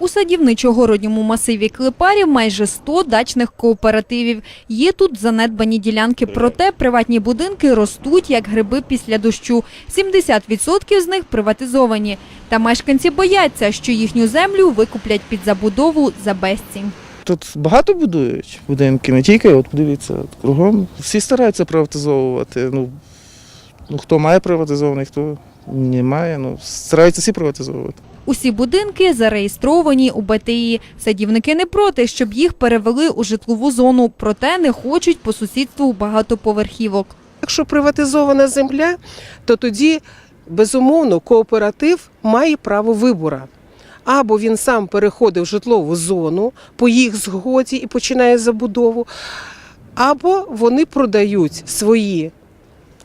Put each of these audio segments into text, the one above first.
У садівничо-городньому масиві Клепарів майже 100 дачних кооперативів. Є тут занедбані ділянки, проте приватні будинки ростуть, як гриби після дощу. 70% з них приватизовані. Та мешканці бояться, що їхню землю викуплять під забудову за безцінь. Тут багато будують будинки, не тільки, от подивіться, кругом. Всі стараються приватизовувати. Ну, ну хто має приватизований, хто не має, ну стараються всі приватизовувати. Усі будинки зареєстровані у БТІ. Садівники не проти, щоб їх перевели у житлову зону, проте не хочуть по сусідству багатоповерхівок. Якщо приватизована земля, то тоді безумовно кооператив має право вибору. Або він сам переходить в житлову зону по їх згоді і починає забудову, або вони продають свої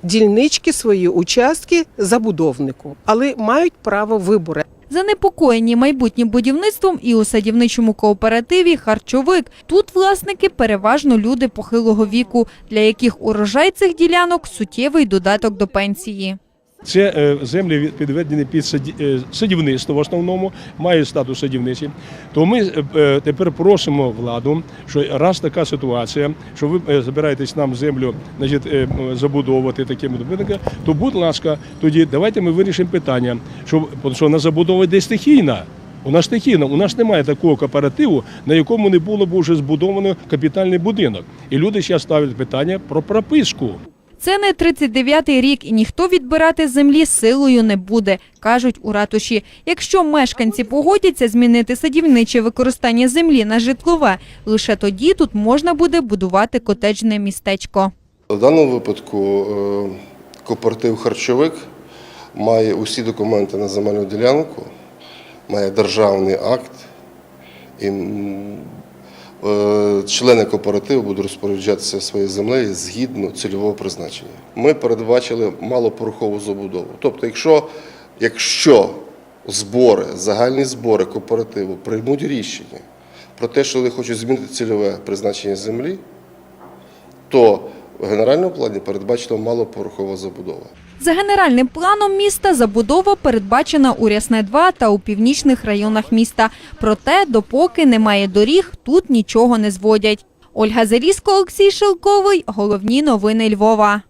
дільнички, свої участки забудовнику, але мають право вибору. Занепокоєні майбутнім будівництвом і у садівничому кооперативі «Харчовик». Тут власники переважно люди похилого віку, для яких урожай цих ділянок – суттєвий додаток до пенсії. Це е, землі підведені під е, садівництво в основному, мають статус садівниці. То ми е, тепер просимо владу, що раз така ситуація, що ви збираєтесь нам землю значить, забудовувати такими будинками, то будь ласка, тоді давайте ми вирішимо питання, що, що на забудова йде стихійна. У нас стихійно, у нас немає такого кооперативу, на якому не було б вже збудовано капітальний будинок. І люди зараз ставлять питання про прописку. Це не 39-й рік і ніхто відбирати землі силою не буде, кажуть у ратуші. Якщо мешканці погодяться змінити садівниче використання землі на житлове, лише тоді тут можна буде будувати котеджне містечко. В даному випадку е, кооператив харчовик має усі документи на земельну ділянку, має державний акт, і члени кооперативу будуть розпоряджатися своєю землею згідно цільового призначення. Ми передбачили малопорухову забудову. Тобто, якщо, якщо збори, загальні збори кооперативу приймуть рішення про те, що вони хочуть змінити цільове призначення землі, то в генеральному плані передбачена малопорохова забудова. За генеральним планом міста забудова передбачена у Рясне-2 та у північних районах міста. Проте, допоки немає доріг, тут нічого не зводять. Ольга Зарізко, Олексій Шелковий. Головні новини Львова.